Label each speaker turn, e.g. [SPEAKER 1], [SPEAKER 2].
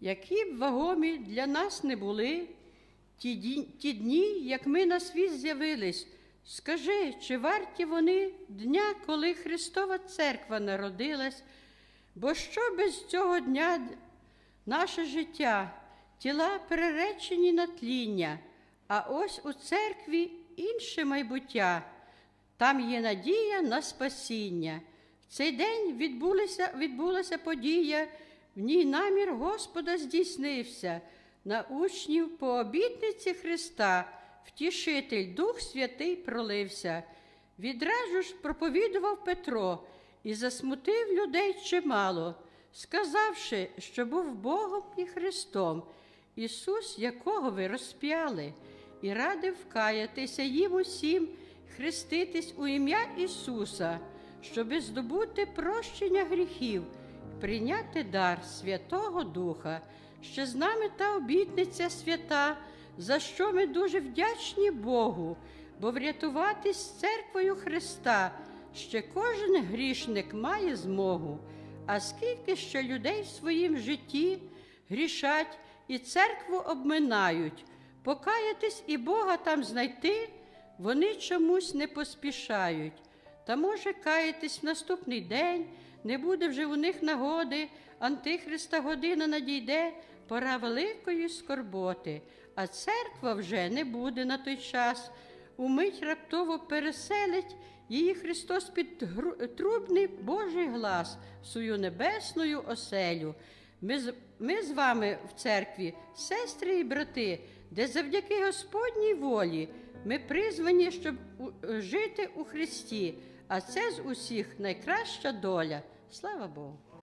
[SPEAKER 1] які б вагомі для нас не були, ті, ті дні, як ми на світ з'явились, скажи, чи варті вони дня, коли Христова Церква народилась? Бо що без цього дня наше життя, тіла переречені на тління, а ось у церкві інше майбуття. Там є надія на спасіння. В цей день відбулася, відбулася подія, в ній намір Господа здійснився. На учнів по обітниці Христа втішитель Дух Святий пролився. Відразу ж проповідував Петро і засмутив людей чимало, сказавши, що був Богом і Христом, Ісус, якого ви розп'яли, і радив вкаятися їм усім, хреститись у ім'я Ісуса, щоби здобути прощення гріхів, прийняти дар Святого Духа, що з нами та обітниця свята, за що ми дуже вдячні Богу, бо врятуватись церквою Христа ще кожен грішник має змогу. А скільки ще людей в своїм житті грішать і церкву обминають, покаятись і Бога там знайти, вони чомусь не поспішають. Та може каятись в наступний день, не буде вже у них нагоди, Антихриста година надійде, пора великої скорботи, а церква вже не буде на той час. Умить раптово переселить її Христос під трубний Божий глас в свою небесною оселю. Ми з, ми з вами в церкві, сестри і брати, де завдяки Господній волі ми призвані, щоб жити у Христі, а це з усіх найкраща доля. Слава Богу!